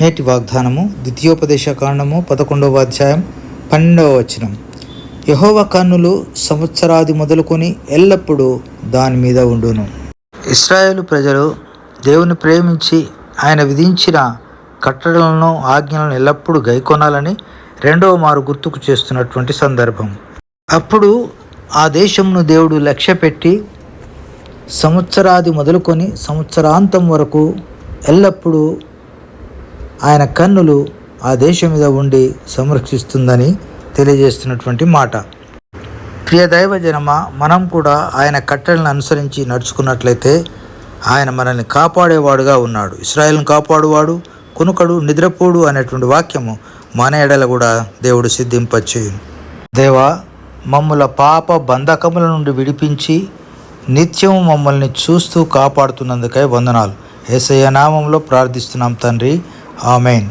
నేటి వాగ్దానము ద్వితీయోపదేశ కాండము పదకొండవ అధ్యాయం పన్నెండవ వచనం. యహోవ కన్నులు సంవత్సరాది మొదలుకొని ఎల్లప్పుడూ దాని మీద ఉండును. ఇస్రాయేల్ ప్రజలు దేవుని ప్రేమించి ఆయన విధించిన కట్టడలను ఆజ్ఞలను ఎల్లప్పుడూ గైకొనాలని రెండవ మారు గుర్తుకు చేస్తున్నటువంటి సందర్భం. అప్పుడు ఆ దేశంను దేవుడు లక్ష్య పెట్టి సంవత్సరాది మొదలుకొని సంవత్సరాంతం వరకు ఎల్లప్పుడూ ఆయన కన్నులు ఆ దేశం మీద ఉండి సంరక్షిస్తుందని తెలియజేస్తున్నటువంటి మాట. ప్రియ దైవ జనమ మనం కూడా ఆయన కట్టలను అనుసరించి నడుచుకున్నట్లయితే ఆయన మనల్ని కాపాడేవాడుగా ఉన్నాడు. ఇస్రాయేల్ని కాపాడువాడు కునుకడు నిద్రపోడు అనేటువంటి వాక్యము మన ఎడల కూడా దేవుడు సిద్ధింపచేయును. దేవా మమ్ముల పాప బంధకముల నుండి విడిపించి నిత్యం మమ్మల్ని చూస్తూ కాపాడుతున్నందుకై వందనాలు. ఏసయ్య నామంలో ప్రార్థిస్తున్నాం తండ్రి. ஆமேன்